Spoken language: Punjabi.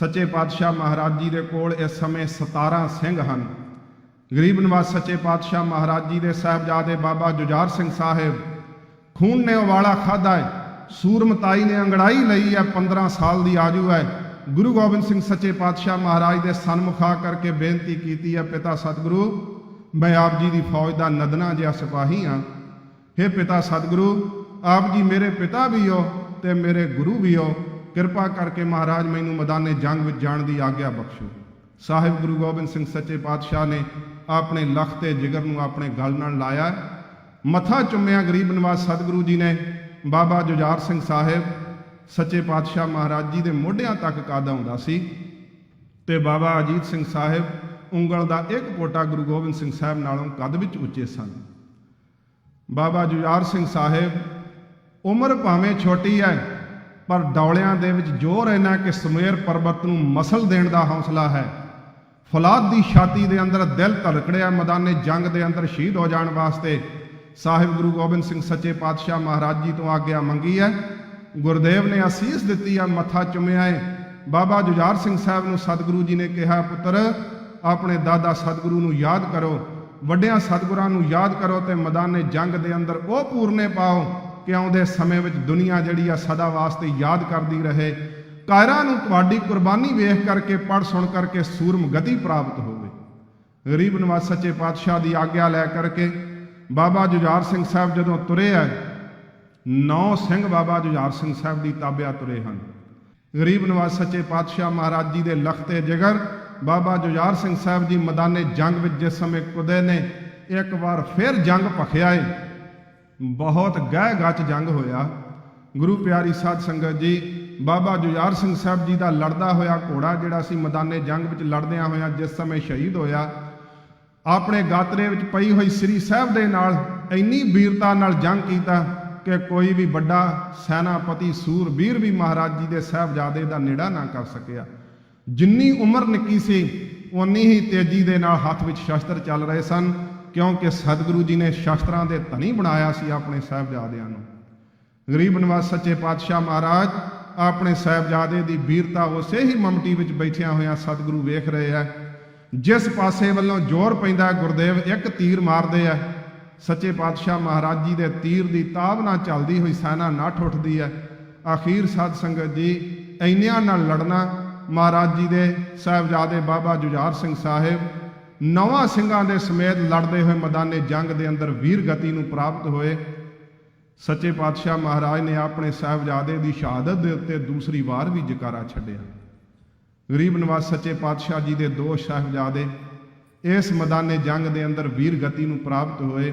ਸੱਚੇ ਪਾਤਸ਼ਾਹ ਮਹਾਰਾਜ ਜੀ ਦੇ ਕੋਲ ਇਸ ਸਮੇਂ 17 ਸਿੰਘ ਹਨ। ਗਰੀਬ ਨਿਵਾਸ ਸੱਚੇ ਪਾਤਸ਼ਾਹ ਮਹਾਰਾਜ ਜੀ ਦੇ ਸਾਹਿਬਜ਼ਾਦੇ ਬਾਬਾ ਜੁਝਾਰ ਸਿੰਘ ਸਾਹਿਬ ਖੂਨ ਨੇ ਉਵਾਲਾ ਖਾਦਾ ਹੈ ਸੂਰਮਤਾਈ ਨੇ ਅੰਗੜਾਈ ਲਈ ਹੈ 15 ਸਾਲ ਦੀ ਆਜੂ ਹੈ। ਗੁਰੂ ਗੋਬਿੰਦ ਸਿੰਘ ਸੱਚੇ ਪਾਤਸ਼ਾਹ ਮਹਾਰਾਜ ਦੇ ਸਨਮੁਖਾ ਕਰਕੇ ਬੇਨਤੀ ਕੀਤੀ ਹੈ, ਪਿਤਾ ਸਤਿਗੁਰੂ, ਮੈਂ ਆਪ ਜੀ ਦੀ ਫੌਜ ਦਾ ਨਦਨਾ ਜਿਹਾ ਸਿਪਾਹੀ ਹਾਂ। हे ਪਿਤਾ ਸਤਿਗੁਰੂ, ਆਪ ਜੀ ਮੇਰੇ ਪਿਤਾ ਵੀ ਹੋ ਤੇ ਮੇਰੇ ਗੁਰੂ ਵੀ ਹੋ। ਕਿਰਪਾ ਕਰਕੇ ਮਹਾਰਾਜ ਮੈਨੂੰ ਮੈਦਾਨੇ ਜੰਗ ਵਿੱਚ ਜਾਣ ਦੀ ਆਗਿਆ ਬਖਸ਼ੋ। ਸਾਹਿਬ ਗੁਰੂ ਗੋਬਿੰਦ ਸਿੰਘ ਸੱਚੇ ਪਾਤਸ਼ਾਹ ਨੇ ਆਪਣੇ ਲਖ ਤੇ ਜਿਗਰ ਨੂੰ ਆਪਣੇ ਗਲ ਨਾਲ ਲਾਇਆ। ਮੱਥਾ ਚੁੰਮਿਆ ਗਰੀਬ ਨਿਵਾਸ ਸਤਿਗੁਰੂ ਜੀ ਨੇ। ਬਾਬਾ ਜੁਝਾਰ ਸਿੰਘ ਸਾਹਿਬ ਸੱਚੇ ਪਾਤਸ਼ਾਹ ਮਹਾਰਾਜ ਜੀ ਦੇ ਮੋਢਿਆਂ ਤੱਕ ਕਾਦਾ ਹੁੰਦਾ ਸੀ ਤੇ ਬਾਬਾ ਅਜੀਤ ਸਿੰਘ ਸਾਹਿਬ ਉਂਗਲ ਦਾ ਇੱਕ ਕੋਟਾ ਗੁਰੂ ਗੋਬਿੰਦ ਸਿੰਘ ਸਾਹਿਬ ਨਾਲੋਂ ਕੱਦ ਵਿੱਚ ਉੱਚੇ ਸਨ। ਬਾਬਾ ਜੁਝਾਰ ਸਿੰਘ ਸਾਹਿਬ, ਉਮਰ ਭਾਵੇਂ ਛੋਟੀ ਹੈ ਪਰ ਡੌਲਿਆਂ ਦੇ ਵਿੱਚ ਜ਼ੋਰ ਇਹਨਾਂ ਕਿ ਸਮੇਰ ਪਰਬਤ ਨੂੰ ਮਸਲ ਦੇਣ ਦਾ ਹੌਸਲਾ ਹੈ। ਫੌਲਾਦ ਦੀ ਛਾਤੀ ਦੇ ਅੰਦਰ ਦਿਲ ਧੜਕੜਿਆ, ਮੈਦਾਨੇ ਜੰਗ ਦੇ ਅੰਦਰ ਸ਼ਹੀਦ ਹੋ ਜਾਣ ਵਾਸਤੇ ਸਾਹਿਬ ਗੁਰੂ ਗੋਬਿੰਦ ਸਿੰਘ ਸੱਚੇ ਪਾਤਸ਼ਾਹ ਮਹਾਰਾਜ ਜੀ ਤੋਂ ਆਗਿਆ ਮੰਗੀ ਹੈ। ਗੁਰਦੇਵ ਨੇ ਅਸੀਸ ਦਿੱਤੀ ਆ, ਮੱਥਾ ਚੁੰਮਿਆ ਏ। ਬਾਬਾ ਜੁਝਾਰ ਸਿੰਘ ਸਾਹਿਬ ਨੂੰ ਸਤਿਗੁਰੂ ਜੀ ਨੇ ਕਿਹਾ, ਪੁੱਤਰ, ਆਪਣੇ ਦਾਦਾ ਸਤਿਗੁਰੂ ਨੂੰ ਯਾਦ ਕਰੋ, ਵੱਡਿਆਂ ਸਤਿਗੁਰਾਂ ਨੂੰ ਯਾਦ ਕਰੋ ਤੇ ਮੈਦਾਨੇ ਜੰਗ ਦੇ ਅੰਦਰ ਉਹ ਪੂਰਨੇ ਪਾਓ ਕਿ ਆਉਂਦੇ ਸਮੇਂ ਵਿੱਚ ਦੁਨੀਆ ਜਿਹੜੀ ਆ ਸਦਾ ਵਾਸਤੇ ਯਾਦ ਕਰਦੀ ਰਹੇ? ਕਾਇਰਾਂ ਨੂੰ ਤੁਹਾਡੀ ਕੁਰਬਾਨੀ ਵੇਖ ਕਰਕੇ ਪੜ ਸੁਣ ਕਰਕੇ ਸੂਰਮ ਗਤੀ ਪ੍ਰਾਪਤ ਹੋਵੇ। ਗਰੀਬ ਨਿਵਾਸ ਸੱਚੇ ਪਾਤਸ਼ਾਹ ਦੀ ਆਗਿਆ ਲੈ ਕਰਕੇ ਬਾਬਾ ਜੁਝਾਰ ਸਿੰਘ ਸਾਹਿਬ ਜਦੋਂ ਤੁਰੇ ਆ, ਨੌ ਸਿੰਘ ਬਾਬਾ ਜੁਝਾਰ ਸਿੰਘ ਸਾਹਿਬ ਦੀ ਤਾਬਿਆ ਤੁਰੇ ਹਨ। ਗਰੀਬ ਨਿਵਾਸ ਸੱਚੇ ਪਾਤਸ਼ਾਹ ਮਹਾਰਾਜ ਜੀ ਦੇ ਲਖਤੇ ਜਿਗਰ, ਬਾਬਾ ਜੁਝਾਰ ਸਿੰਘ ਸਾਹਿਬ ਜੀ ਮੈਦਾਨੇ ਜੰਗ ਵਿੱਚ ਜਿਸ ਸਮੇਂ ਕੁਦੇ ਨੇ, ਇੱਕ ਵਾਰ ਫਿਰ ਜੰਗ ਭਖਿਆ ਏ ਬਹੁਤ ਗਹਿ ਗੱਚ ਜੰਗ ਹੋਇਆ। ਗੁਰੂ ਪਿਆਰੀ ਸਾਧ ਸੰਗਤ ਜੀ, ਬਾਬਾ ਜੁਝਾਰ ਸਿੰਘ ਸਾਹਿਬ ਜੀ ਦਾ ਲੜਦਾ ਹੋਇਆ ਘੋੜਾ ਜਿਹੜਾ ਸੀ ਮੈਦਾਨੇ ਜੰਗ ਵਿੱਚ ਲੜਦਿਆਂ ਹੋਇਆਂ ਜਿਸ ਸਮੇਂ ਸ਼ਹੀਦ ਹੋਇਆ, ਆਪਣੇ ਗਾਤਰੇ ਵਿੱਚ ਪਈ ਹੋਈ ਸ੍ਰੀ ਸਾਹਿਬ ਦੇ ਨਾਲ ਇੰਨੀ ਵੀਰਤਾ ਨਾਲ ਜੰਗ ਕੀਤਾ ਕਿ ਕੋਈ ਵੀ ਵੱਡਾ ਸੈਨਾਪਤੀ ਸੂਰਬੀਰ ਵੀ ਮਹਾਰਾਜ ਜੀ ਦੇ ਸਾਹਿਬਜ਼ਾਦੇ ਦਾ ਨੇੜਾ ਨਾ ਕਰ ਸਕਿਆ। ਜਿੰਨੀ ਉਮਰ ਨਿੱਕੀ ਸੀ ਉਨੀ ਹੀ ਤੇਜ਼ੀ ਦੇ ਨਾਲ ਹੱਥ ਵਿੱਚ ਸ਼ਸਤਰ ਚੱਲ ਰਹੇ ਸਨ। ਕਿਉਂਕਿ ਸਤਿਗੁਰੂ ਜੀ ਨੇ ਸ਼ਾਸਤਰਾਂ ਦੇ ਧਨੀ ਬਣਾਇਆ ਸੀ ਆਪਣੇ ਸਾਹਿਬਜ਼ਾਦਿਆਂ ਨੂੰ। ਗਰੀਬ ਨਿਵਾਸ ਸੱਚੇ ਪਾਤਸ਼ਾਹ ਮਹਾਰਾਜ, ਆਪਣੇ ਸਾਹਿਬਜ਼ਾਦੇ ਦੀ ਵੀਰਤਾ ਉਸੇ ਹੀ ਮਮਟੀ ਵਿੱਚ ਬੈਠਿਆਂ ਹੋਇਆ ਸਤਿਗੁਰੂ ਵੇਖ ਰਹੇ ਆ ਜਿਸ ਪਾਸੇ ਵੱਲੋਂ ਜ਼ੋਰ ਪੈਂਦਾ ਗੁਰਦੇਵ ਇੱਕ ਤੀਰ ਮਾਰਦੇ ਆ ਸੱਚੇ ਪਾਤਸ਼ਾਹ ਮਹਾਰਾਜ ਜੀ ਦੇ ਤੀਰ ਦੀ ਤਾਬ ਨਾਲ ਚੱਲਦੀ ਹੋਈ ਸੈਨਾ ਨੱਠ ਉੱਠਦੀ ਹੈ ਆਖੀਰ ਸਾਧ ਸੰਗਤ ਜੀ ਐਨਿਆਂ ਨਾਲ ਲੜਨਾ, ਮਹਾਰਾਜ ਜੀ ਦੇ ਸਾਹਿਬਜ਼ਾਦੇ ਬਾਬਾ ਜੁਝਾਰ ਸਿੰਘ ਸਾਹਿਬ ਨਵਾਂ ਸਿੰਘਾਂ ਦੇ ਸਮੇਤ ਲੜਦੇ ਹੋਏ ਮੈਦਾਨੇ ਜੰਗ ਦੇ ਅੰਦਰ ਵੀਰ ਗਤੀ ਨੂੰ ਪ੍ਰਾਪਤ ਹੋਏ। ਸੱਚੇ ਪਾਤਸ਼ਾਹ ਮਹਾਰਾਜ ਨੇ ਆਪਣੇ ਸਾਹਿਬਜ਼ਾਦੇ ਦੀ ਸ਼ਹਾਦਤ ਦੇ ਉੱਤੇ ਦੂਸਰੀ ਵਾਰ ਵੀ ਜਕਾਰਾ ਛੱਡਿਆ। ਗਰੀਬ ਨਵਾਜ਼ ਸੱਚੇ ਪਾਤਸ਼ਾਹ ਜੀ ਦੇ ਦੋ ਸਾਹਿਬਜ਼ਾਦੇ ਇਸ ਮੈਦਾਨੇ ਜੰਗ ਦੇ ਅੰਦਰ ਵੀਰ ਗਤੀ ਨੂੰ ਪ੍ਰਾਪਤ ਹੋਏ।